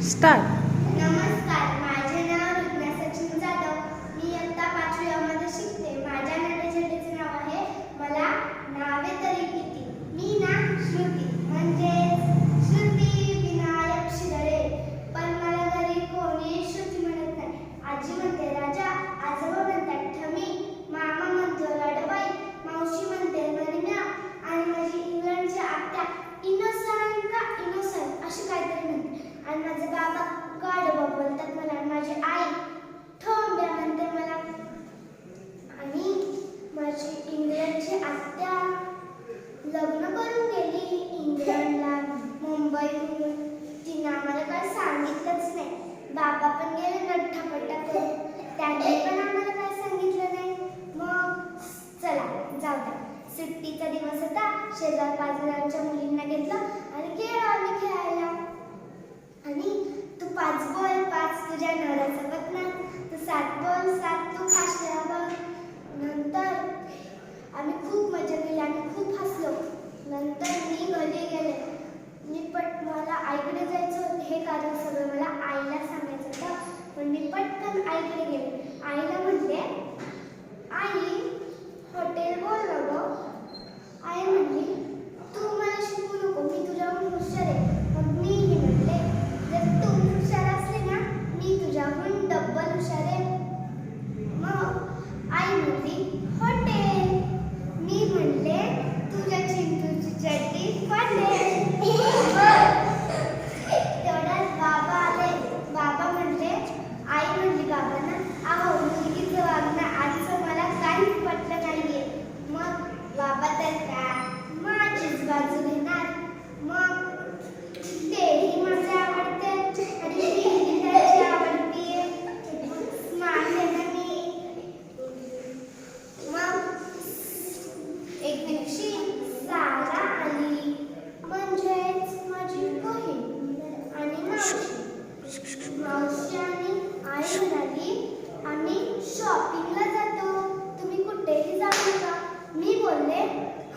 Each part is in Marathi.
start. शेजार पाजारांच्या मुलींना घेतला आणि खेळा आम्ही खेळायला. आणि तू पाच बॉल पाच तुझ्या नवऱ्याचा पत्ना तू सात बॉल सात तू काशला बॉल नंतर आम्ही खूप मजा केली आम्ही खूप हसलो. नंतर मी घरी गेले. मी पट मला आईकडे जायचं हे कारण सगळं मला आईला सांगायचं होतं. पण मी पटकन आईकडे गेले. आईला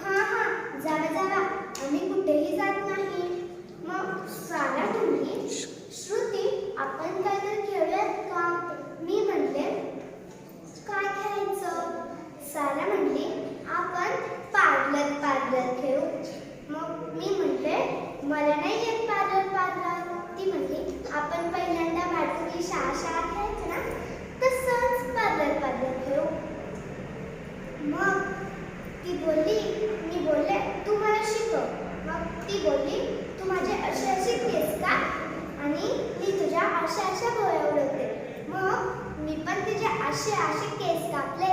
हा हा आम्ही कुठेही जात नाही. मग तुम्ही श्रुती आपण खेळूयात का? मी काय खेळायचं? साला आपण पार्लर पार्लर खेळू. मग मी मला नाही येत पार्लर पार्लर. ती म्हणली आपण पहिल्यांदा बाजूची शाळा शाळा बोलली तू माझे असे असे केस का? आणि मी तुझ्या अशा अशा गोळ्या उडवते मग मी पण तुझे असे असे केस कापले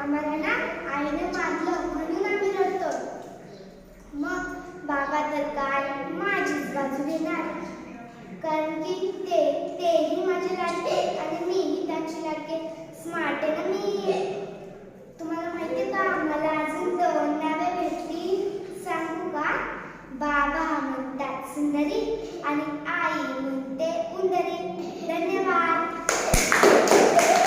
आम्हाला ना आईने मारलं म्हणून आम्ही रडतो. मग बाबा तर काय माझीच बाजू घेणार? कारण की ते तेही माझे लागते आणि मीही त्यांची लागते स्मार्ट आहे ना मी? तुम्हाला माहिती का? मला अजून दोन नावे भेटली. सांगू का? बाबा म्हणतात सुंदरी आणि